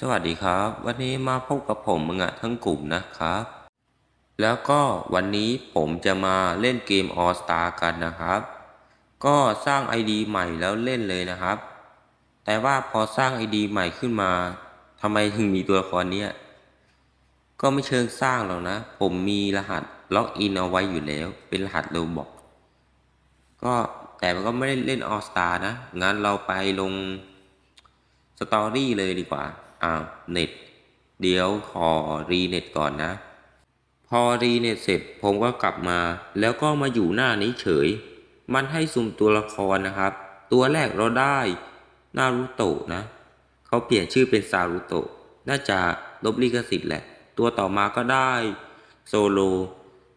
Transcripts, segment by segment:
สวัสดีครับ วันนี้มาพบกับผมมึงอะทั้งกลุ่มนะครับ แล้วก็วันนี้ผมจะมาเล่นเกม All Star กันนะครับ ก็สร้าง ID ใหม่แล้วเล่นเลยนะครับ แต่ว่าพอสร้าง ID ใหม่ขึ้นมาทำไมถึงมีตัวละครเนี้ยก็ไม่เชิงสร้างหรอกนะ ผมมีรหัสล็อกอินเอาไว้อยู่แล้ว เป็นรหัสโลบอกก็แต่มันก็ไม่ได้เล่น All Star นะ งั้นเราไปลงสตอรี่เลยดีกว่า อ้าวเน็ต เดี๋ยวขอรีเน็ตก่อนนะ พอรีเน็ตเสร็จผมก็กลับมา แล้วก็มาอยู่หน้านี้เฉย มันให้สุ่มตัวละครนะครับ ตัวแรกเราได้นารูโตะนะ เขาเปลี่ยนชื่อเป็นซารุโตะ น่าจะลบลิขสิทธิ์แหละ ตัวต่อมาก็ได้โซโล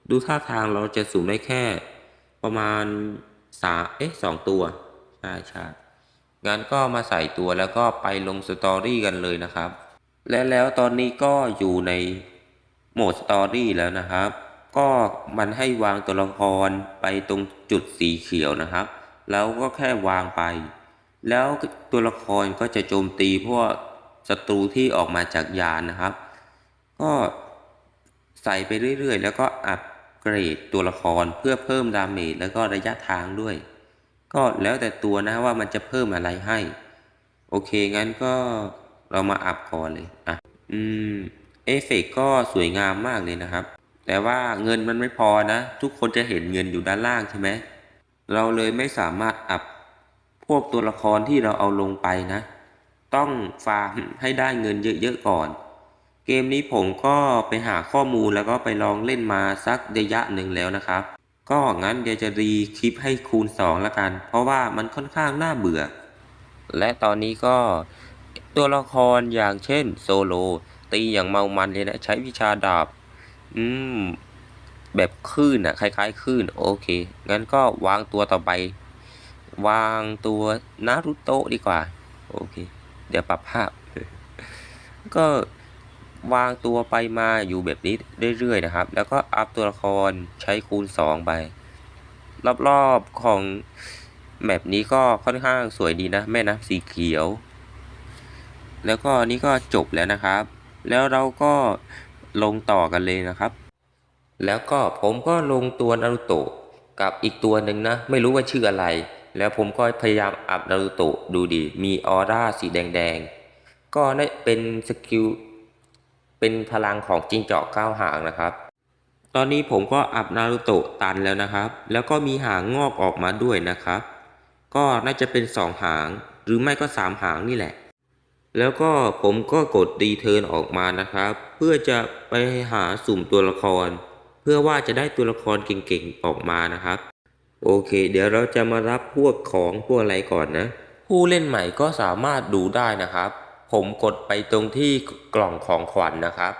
ดูท่าทางเราจะสุ่มได้แค่ ประมาณสาเอ๊ะสองตัว ใช่ใช่ งั้นก็มาใส่ตัวแล้วก็ไปลงสตอรี่กันเลยนะครับ และแล้วตอนนี้ก็อยู่ในโหมดสตอรี่แล้วนะครับ ก็มันให้วางตัวละครไปตรงจุดสีเขียวนะครับ แล้วก็แค่วางไป แล้วตัวละครก็จะโจมตีพวกศัตรูที่ออกมาจากยานนะครับ ก็ใส่ไปเรื่อยๆ แล้วก็อัปเกรดตัวละครเพื่อเพิ่มดาเมจแล้วก็ระยะทางด้วย ก็แล้วแต่ตัวนะว่ามันจะเพิ่มอะไรให้ โอเคงั้นก็เรามาอัพก่อนเลยอะอืมเอฟเฟกต์ก็สวยงามมากเลยนะครับ แต่ว่าเงินมันไม่พอนะ ทุกคนจะเห็นเงินอยู่ด้านล่างใช่ไหมเราเลยไม่สามารถอัพพวกตัวละครที่เราเอาลงไปนะ ต้องฟาร์มให้ได้เงินเยอะๆก่อน เกมนี้ผมก็ไปหาข้อมูลแล้วก็ไปลองเล่นมาสักระยะหนึ่งแล้วนะครับ ก็งั้นเดี๋ยวจะรีคลิปให้คูณ 2 ละกัน เพราะว่ามันค่อนข้างน่าเบื่อ และตอนนี้ก็ตัวละครอย่างเช่นโซโล ตีอย่างเมามันเลยนะใช้วิชาดาบ อืม แบบคลื่นอะคล้ายๆคลื่น โอเค งั้นก็วางตัวต่อไป วางตัวนารุโตะดีกว่า โอเค เดี๋ยวปรับภาพ ก็ วางตัวไปมาอยู่แบบนี้เรื่อยๆนะครับ แล้วก็อัพตัวละครใช้คูณ 2 ไป รอบๆของแมปนี้ก็ค่อนข้างสวยดีนะ แม่น้ำสีเขียว แล้วก็นี่ก็จบแล้วนะครับ แล้วเราก็ลงต่อกันเลยนะครับ แล้วก็ผมก็ลงตัวนารุโตะกับอีกตัวหนึ่งนะ ไม่รู้ว่าชื่ออะไร แล้วผมก็พยายามอัพนารุโตะดูดิมีออร่าสีแดงๆ ก็ได้เป็นสกิล เป็นพลังของจิงจอกเก้าหางนะครับ ตอนนี้ผมก็อัพนารุโตะตันแล้วนะครับ แล้วก็มีหางงอกออกมาด้วยนะครับ ก็น่าจะเป็นสองหาง หรือไม่ก็สามหางนี่แหละ แล้วก็ผมก็กดรีเทิร์นออกมานะครับ เพื่อจะไปหาสุ่มตัวละคร เพื่อว่าจะได้ตัวละครเก่งๆออกมานะครับ โอเค เดี๋ยวเราจะมารับพวกของพวกอะไรก่อนนะ ผู้เล่นใหม่ก็สามารถดูได้นะครับ ผมกดไปตรงที่กล่องของขวัญนนะครับ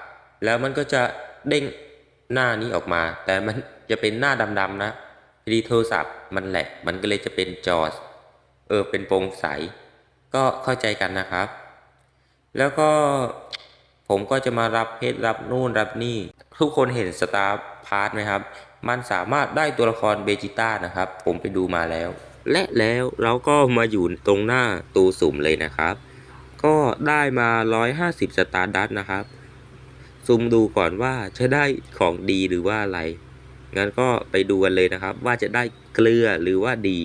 แล้วมันก็จะเด้งหน้านี้ออกมา แต่มันจะเป็นหน้าดำๆนะดีโทรศัพท์มันแหลกมันก็เลยจะเป็นจอเออเป็นโปร่งใส ก็เข้าใจกันนะครับ แล้วก็ผมก็จะมารับเพชรรับนู่นรับนี่ ทุกคนเห็นสตาร์พาร์ทไหมครับ มันสามารถได้ตัวละครเบจิต้านะครับ ผมไปดูมาแล้ว และแล้วเราก็มาอยู่ตรงหน้าตูสุ่มเลยนะครับ ก็ได้มา 150 สตาร์ดัตนะครับซุมดูก่อนว่าจะได้ของดีหรือว่าอะไร งั้นก็ไปดูกันเลยนะครับ ว่าจะได้เกลือหรือว่าดี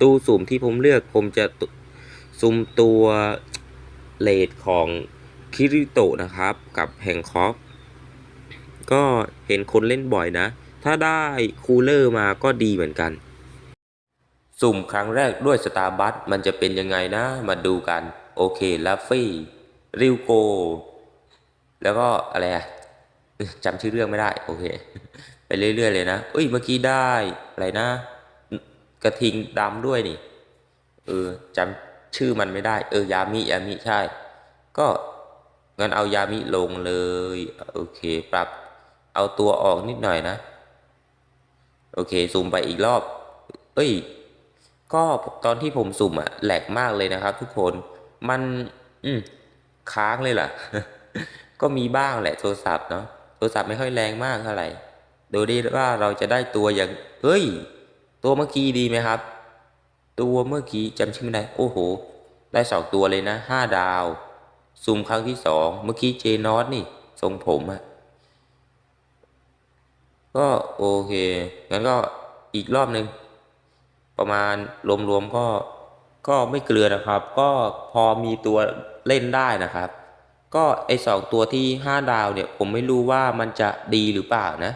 ตู้สุ่มที่ผมเลือกผมจะตุสุ่มตัวเลดของคิริโตะนะครับ กับแห่งคอกก็เห็นคนเล่นบ่อยนะ ถ้าได้คูลเลอร์มาก็ดีเหมือนกัน สุ่มครั้งแรกด้วยสตาร์บัคมันจะเป็นยังไงนะ มาดูกัน โอเคลัฟฟี่ ริวโก แล้วก็อะไรอะจำชื่อเรื่องไม่ได้ โอเค ไปเรื่อย ๆ เลยนะเอ้ย เมื่อกี้ได้ อะไรนะ กระทิงดำด้วยนี่ เออจำชื่อมันไม่ได้ เออ ยามิ ยามิ ใช่ ก็งั้นเอายามิลงเลย โอเค ปรับ เอาตัวออกนิดหน่อยนะ โอเค ซูมไปอีกรอบ เอ้ย ก็ตอนที่ผมสุ่มอะแหลกมากเลยนะครับทุกคน มัน อืมค้างเลยล่ะ ก็มีบ้างแหละโทรศัพท์เนาะโทรศัพท์ไม่ค่อยแรงมากเท่าไหร่ดูดิว่าเราจะได้ตัวอย่างเฮ้ย ตัวเมื่อกี้ดีไหมครับ ตัวเมื่อกี้จำชื่อไม่ได้ โอ้โห ได้สองตัวเลยนะห้าดาวซูมครั้งที่สองเมื่อกี้เจนอสนี่ ทรงผมอะก็โอเค งั้นก็อีกรอบหนึ่ง ประมาณรวมๆก็ ก็ไม่เกลือนะครับ ก็พอมีตัวเล่นได้นะครับ ก็ไอสองตัวที่ห้าดาวเนี่ยผมไม่รู้ว่ามันจะดีหรือเปล่านะ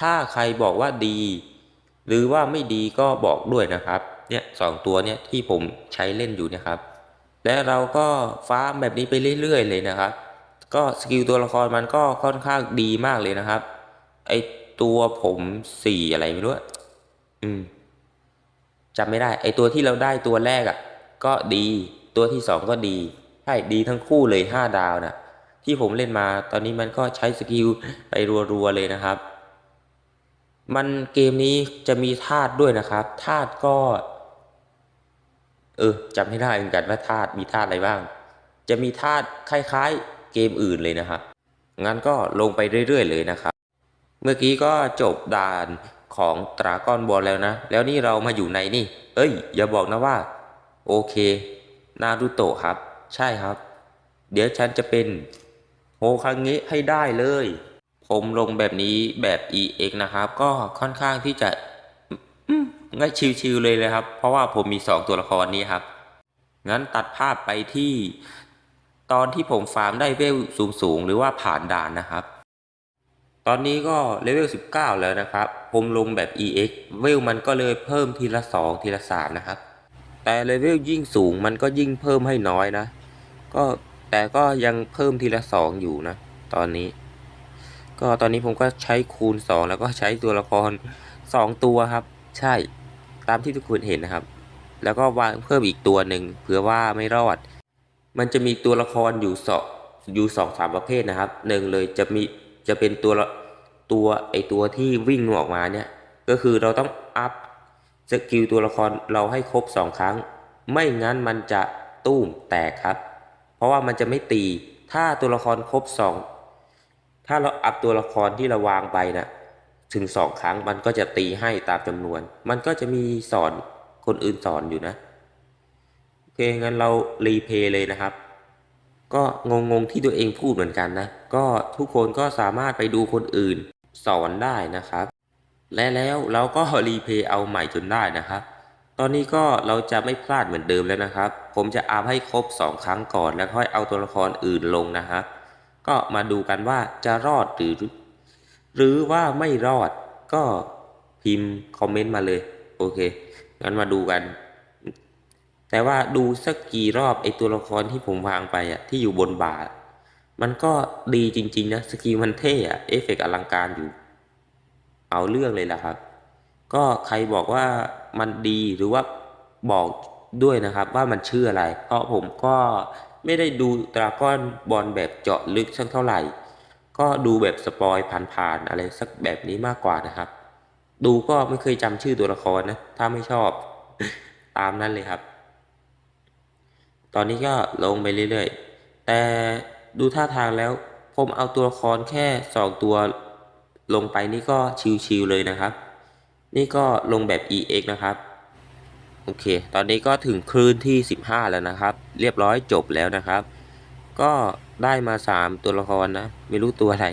ถ้าใครบอกว่าดี หรือว่าไม่ดีก็บอกด้วยนะครับเนี่ยสองตัวเนี่ยที่ผมใช้เล่นอยู่นะครับ และเราก็ฟ้าแบบนี้ไปเรื่อยๆ เลยนะครับ ก็สกิลตัวละครมันก็ค่อนข้างดีมากเลยนะครับ ไอตัวผมสี่อะไรไม่รู้อะอืม จำไม่ได้ ไอตัวที่เราได้ตัวแรกอะ่ะ ก็ดีตัวที่สองก็ดีใช่ดีทั้งคู่เลยห้าดาวนะที่ผมเล่นมาตอนนี้มันก็ใช้สกิลไปรัวๆเลยนะครับ มันเกมนี้จะมีธาตุด้วยนะครับธาตุก็ เออจำไม่ได้เหมือนกันว่าธาตุมีธาตุอะไรบ้าง จะมีธาตุคล้ายๆ เกมอื่นเลยนะครับงั้นก็ลงไปเรื่อยๆเลยนะครับ เมื่อกี้ก็จบด่าน ของตราก้อนบอลแล้วนะ แล้วนี่เรามาอยู่ในนี่ เอ้ย อย่าบอกนะว่า โอเค นารูโตะครับ ใช่ครับ เดี๋ยวฉันจะเป็นโฮคังเงะให้ได้เลย ผมลงแบบนี้แบบ EX นะครับ ก็ค่อนข้างที่จะง่ายชิวๆเลยเลยครับ เพราะว่าผมมีสองตัวละครนี้ครับ งั้นตัดภาพไปที่ตอนที่ผมฟาร์มได้เวลสูงๆ หรือว่าผ่านด่านนะครับ ตอนนี้ก็เลเวล 19 แล้วนะครับ ผมลงแบบ EX เวลมันก็เลยเพิ่มทีละ 2 ทีละ 3 นะครับ แต่เลเวลยิ่งสูงมันก็ยิ่งเพิ่มให้น้อยนะ ก็แต่ก็ยังเพิ่มทีละ 2 อยู่นะ ตอนนี้ ก็ตอนนี้ผมก็ใช้คูณ 2 แล้วก็ใช้ตัวละคร 2 ตัวครับ ใช่ตามที่ทุกคนเห็นนะครับ แล้วก็วางเพิ่มอีกตัวหนึ่งเผื่อว่าไม่รอด มันจะมีตัวละครอยู่สองอยู่สองสามประเภทนะครับหนึ่งเลยจะมี จะเป็นตัวตัวไอตัวที่วิ่งออกมาเนี่ยก็คือเราต้องอัพสกิลตัวละครเราให้ครบสองครั้ง ไม่งั้นมันจะตุ้มแตกครับ เพราะว่ามันจะไม่ตีถ้าตัวละครครบสองถ้าเราอัพตัวละครที่เราวางไปนะถึงสองครั้งมันก็จะตีให้ตามจำนวน มันก็จะมีสอนคนอื่นสอนอยู่นะ โอเคงั้นเรารีเพย์เลยนะครับ ก็งงๆที่ตัวเองพูดเหมือนกันนะ ก็ทุกคนก็สามารถไปดูคนอื่นสอนได้นะครับ และแล้วเราก็รีเพย์เอาใหม่จนได้นะครับ ตอนนี้ก็เราจะไม่พลาดเหมือนเดิมแล้วนะครับ ผมจะอัพให้ครบ 2 ครั้งก่อน แล้วค่อยเอาตัวละครอื่นลงนะครับ ก็มาดูกันว่าจะรอดหรือ หรือว่าไม่รอดก็พิมพ์คอมเมนต์มาเลย โอเคงั้นมาดูกัน แต่ว่าดูสักกี่รอบไอตัวละครที่ผมวางไปอะที่อยู่บนบาทมันก็ดีจริง ๆ นะสกิลมันเท่อะเอฟเฟกต์อลังการอยู่ เอาเรื่องเลยล่ะครับ ก็ใครบอกว่ามันดีหรือว่าบอกด้วยนะครับว่ามันชื่ออะไร เพราะผมก็ไม่ได้ดูตราก้อนบอลแบบเจาะลึกสักเท่าไหร่ ก็ดูแบบสปอยผ่านๆอะไรสักแบบนี้มากกว่านะครับ ดูก็ไม่เคยจำชื่อตัวละครนะ ถ้าไม่ชอบ ตามนั้นเลยครับ ตอนนี้ก็ลงไปเรื่อยๆ แต่ดูท่าทางแล้ว ผมเอาตัวละครแค่สองตัว ลงไปนี่ก็ชิวๆเลยนะครับ นี่ก็ลงแบบ EX นะครับ โอเค ตอนนี้ก็ถึงคลื่นที่ 15 แล้วนะครับ เรียบร้อยจบแล้วนะครับ ก็ได้มา 3 ตัวละครนะ ไม่รู้ตัวอะไร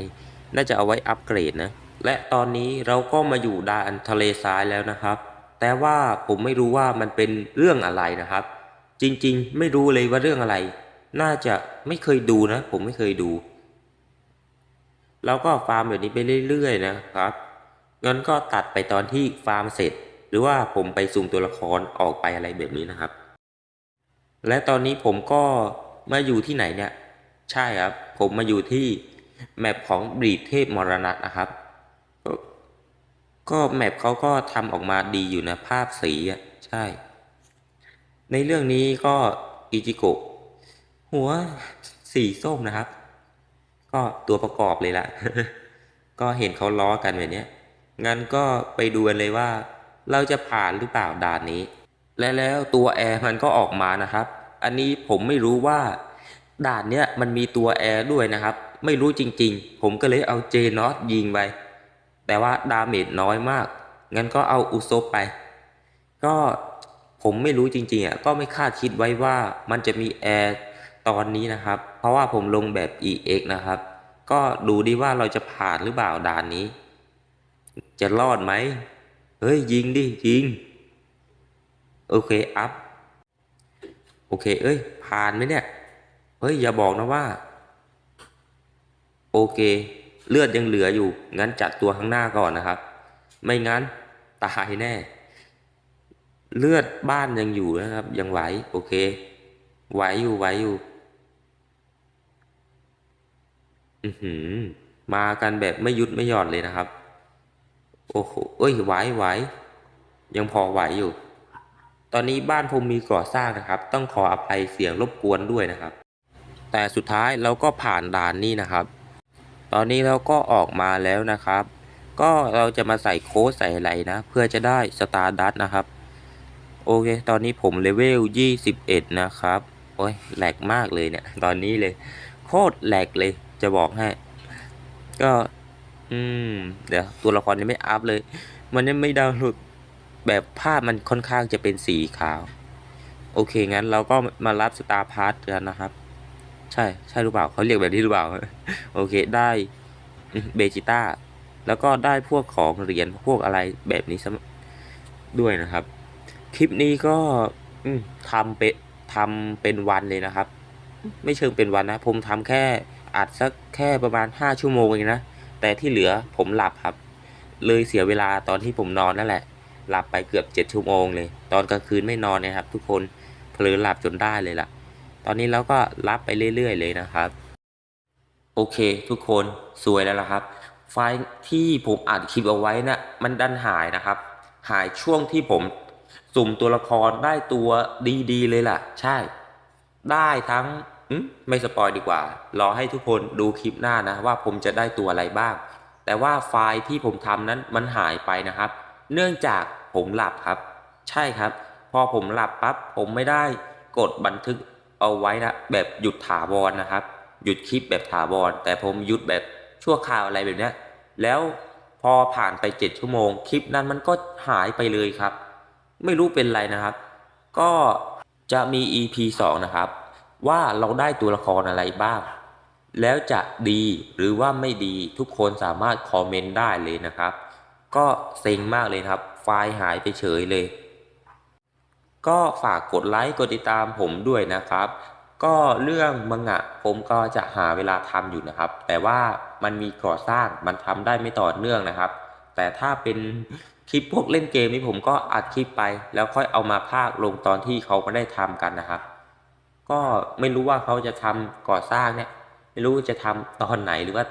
น่าจะเอาไว้อัปเกรดนะ และตอนนี้เราก็มาอยู่ด่านทะเลทรายแล้วนะครับ แต่ว่าผมไม่รู้ว่ามันเป็นเรื่องอะไรนะครับ จริงๆ ไม่รู้เลยว่าเรื่องอะไร น่าจะไม่เคยดูนะ ผมไม่เคยดูเราก็ฟาร์มแบบนี้ไปเรื่อยๆ นะครับงั้นก็ตัดไปตอนที่ฟาร์มเสร็จ หรือว่าผมไปซูมตัวละครออกไปอะไรแบบนี้นะครับ และตอนนี้ผมก็มาอยู่ที่ไหนเนี่ย ใช่ครับ ผมมาอยู่ที่แมปของบรีดเทพมรณะนะครับก็ก็แมปเขาก็ทำออกมาดีอยู่นะภาพสีอะ ใช่ ในเรื่องนี้ก็อิจิโกะหัวสีส้มนะครับ ก็ตัวประกอบเลยล่ะก็เห็นเขาล้อกันแบบนี้งั้นก็ไปดูกันเลยว่า เราจะผ่านหรือเปล่าด่านนี้ และแล้วตัวแอร์มันก็ออกมานะครับ อันนี้ผมไม่รู้ว่าด่านเนี้ยมันมีตัวแอร์ด้วยนะครับ ไม่รู้จริงๆ ผมก็เลยเอาเจนอตยิงไป แต่ว่าดาเมจน้อยมาก งั้นก็เอาอุซบไป ก็ ผมไม่รู้จริงๆอะก็ไม่คาดคิดไว้ว่ามันจะมีแอร์ตอนนี้นะครับ เพราะว่าผมลงแบบ EX นะครับ ก็ดูดิว่าเราจะผ่านหรือเปล่าด่านนี้ จะรอดไหม เฮ้ย ยิงดิ ยิง โอเค อัพ โอเค เอ้ย ผ่านไหมเนี่ย เฮ้ย อย่าบอกนะว่า โอเค เลือดยังเหลืออยู่ งั้นจัดตัวข้างหน้าก่อนนะครับ ไม่งั้น ตายแน่ เลือดบ้านยังอยู่นะครับ ยังไหวโอเค ไหวอยู่ไหวอยู่ อือหือ มากันแบบไม่หยุดไม่หย่อนเลยนะครับ โอ้โหเอ้ยไหวไหวยังพอไหวอยู่ ตอนนี้บ้านผมมีก่อสร้างนะครับ ต้องขออภัยเสียงรบกวนด้วยนะครับ แต่สุดท้ายเราก็ผ่านด่านนี้นะครับ ตอนนี้เราก็ออกมาแล้วนะครับ ก็เราจะมาใส่โค้ดใส่อะไรนะ เพื่อจะได้สตาร์ดัตนะครับ โอเค ตอนนี้ผมเลเวล 21 นะครับ โอ้ย แหลกมากเลยเนี่ย ตอนนี้เลย โคตรแหลกเลย จะบอกให้ ก็ อืม เดี๋ยว ตัวละครยังไม่อัพเลย มันยังไม่ดาวน์โหลด แบบภาพมันค่อนข้างจะเป็นสีขาว โอเค งั้นเราก็มารับสตาร์พาร์ทกันนะครับ ใช่ ใช่หรือเปล่า เขาเรียกแบบนี้หรือเปล่า โอเค ได้เบจิต้า แล้วก็ได้พวกของเหรียญพวกอะไรแบบนี้ซะด้วยนะครับ คลิปนี้ก็ อืมทำเป็นทำเป็นวันเลยนะครับ ไม่เชิงเป็นวันนะ ผมทำแค่อัดสักแค่ประมาณ5ชั่วโมงเองนะ แต่ที่เหลือผมหลับครับ เลยเสียเวลาตอนที่ผมนอนนั่นแหละ หลับไปเกือบ7ชั่วโมงเลย ตอนกลางคืนไม่นอนนะครับ ทุกคนเผลอหลับจนได้เลยล่ะ ตอนนี้เราก็รับไปเรื่อยๆเลยนะครับ โอเค ทุกคนสวยแล้วล่ะครับ ไฟล์ที่ผมอัดคลิปเอาไว้นะ่ะมันดันหายนะครับ หายช่วงที่ผม สุ่มตัวละครได้ตัวดีๆ เลยล่ะ ใช่ ได้ทั้งไม่สปอยดีกว่า รอให้ทุกคนดูคลิปหน้านะว่าผมจะได้ตัวอะไรบ้าง แต่ว่าไฟล์ที่ผมทำนั้นมันหายไปนะครับ เนื่องจากผมหลับครับ ใช่ครับ พอผมหลับปั๊บผมไม่ได้กดบันทึกเอาไว้นะแบบหยุดถาวรนะครับ หยุดคลิปแบบถาวร แต่ผมหยุดแบบชั่วคราวอะไรแบบนี้แล้วพอผ่านไปเจ็ดชั่วโมง คลิปนั้นมันก็หายไปเลยครับ ไม่รู้เป็นไรนะครับ ก็จะมี EP 2 นะครับ ว่าเราได้ตัวละครอะไรบ้าง แล้วจะดีหรือว่าไม่ดีทุกคนสามารถคอมเมนต์ได้เลยนะครับ ก็เซ็งมากเลยครับ ไฟล์หายไปเฉยเลย ก็ฝากกดไลค์กดติดตามผมด้วยนะครับ ก็เรื่องมังงะผมก็จะหาเวลาทำอยู่นะครับ แต่ว่ามันมีก่อสร้างมันทำได้ไม่ต่อเนื่องนะครับ แต่ถ้าเป็นคลิปพวกเล่นเกมนี่ผมก็อัดคลิปไป แล้วค่อยเอามาภาคลงตอนที่เขาไม่ได้ทำกันนะครับ ก็ไม่รู้ว่าเขาจะทำก่อสร้างเนี่ย ไม่รู้จะทำตอนไหนหรือว่า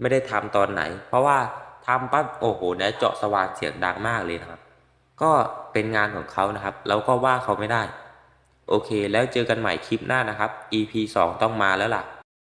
ไม่ได้ทำตอนไหน เพราะว่าทำปั๊บโอ้โหเนี่ยเจาะสว่านเสียงดังมากเลยนะครับ ก็เป็นงานของเขานะครับเราก็ว่าเขาไม่ได้ โอเค แล้วเจอกันใหม่คลิปหน้านะครับ EP 2 ต้องมาแล้วล่ะ